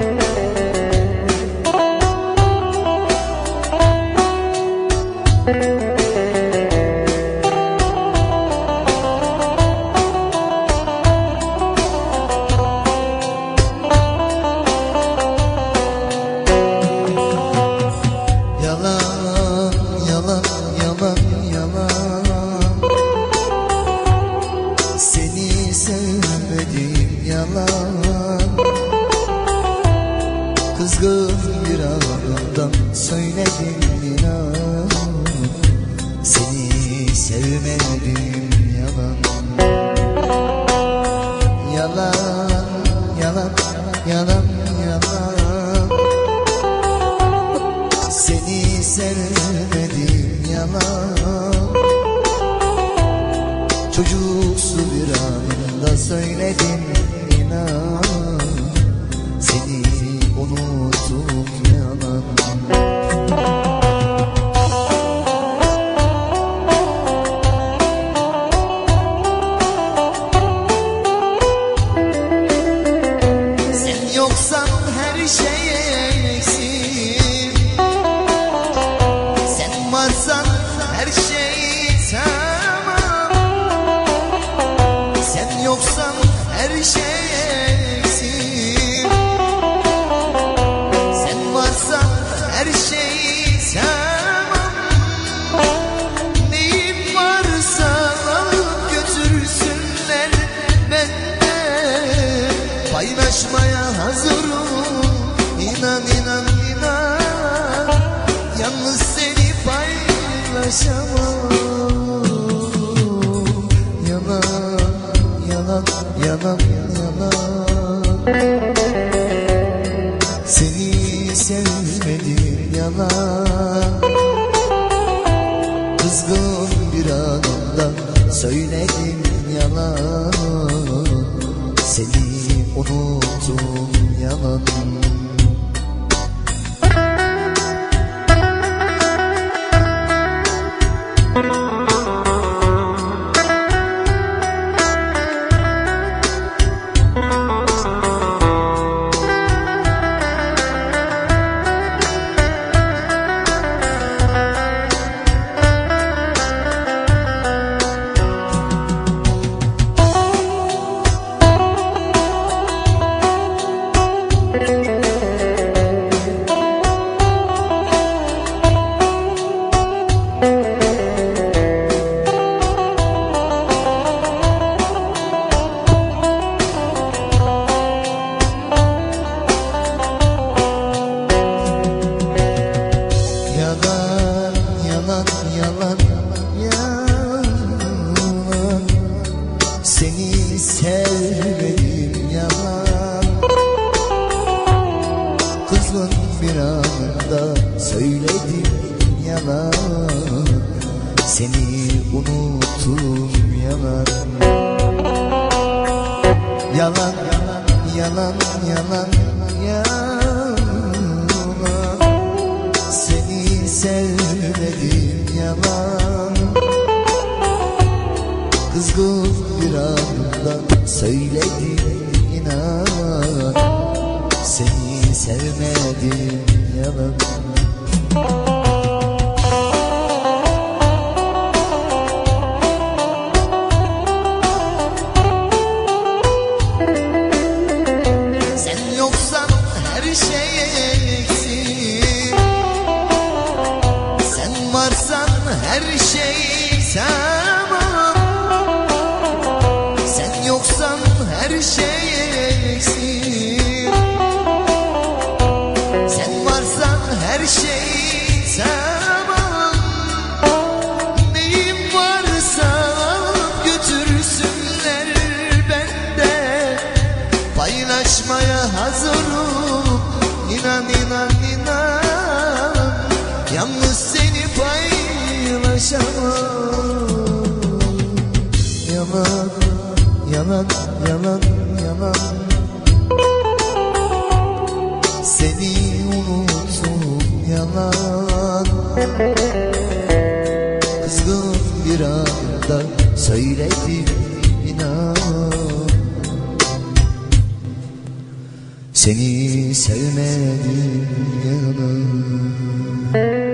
Yalan, bir ağından söyledim inan. Seni sevmedim yalan. Yalan, yalan, yalan, yalan. Seni sevmedim yalan. Çocuksu bir anda söyledim inan. Seni unuttum her İnan inan inan. Yalnız seni paylaşamam. Yalan yalan yalan yalan. Seni sevmedim yalan. Kızgın bir anında söyledim yalan. Seni unuttum Yalan, Seni sevmedim yalan Kızgın bir anda söyledim yalan. Seni unuttum yalan Yalan, yalan, yalan, yalan inan Seni sevmedim yalan. Sen yoksan her şey Sen varsan Yalan yalan yalan yalan Seni unuttum yalan Kızgın bir anda söyledim inan Seni sevmedim yalan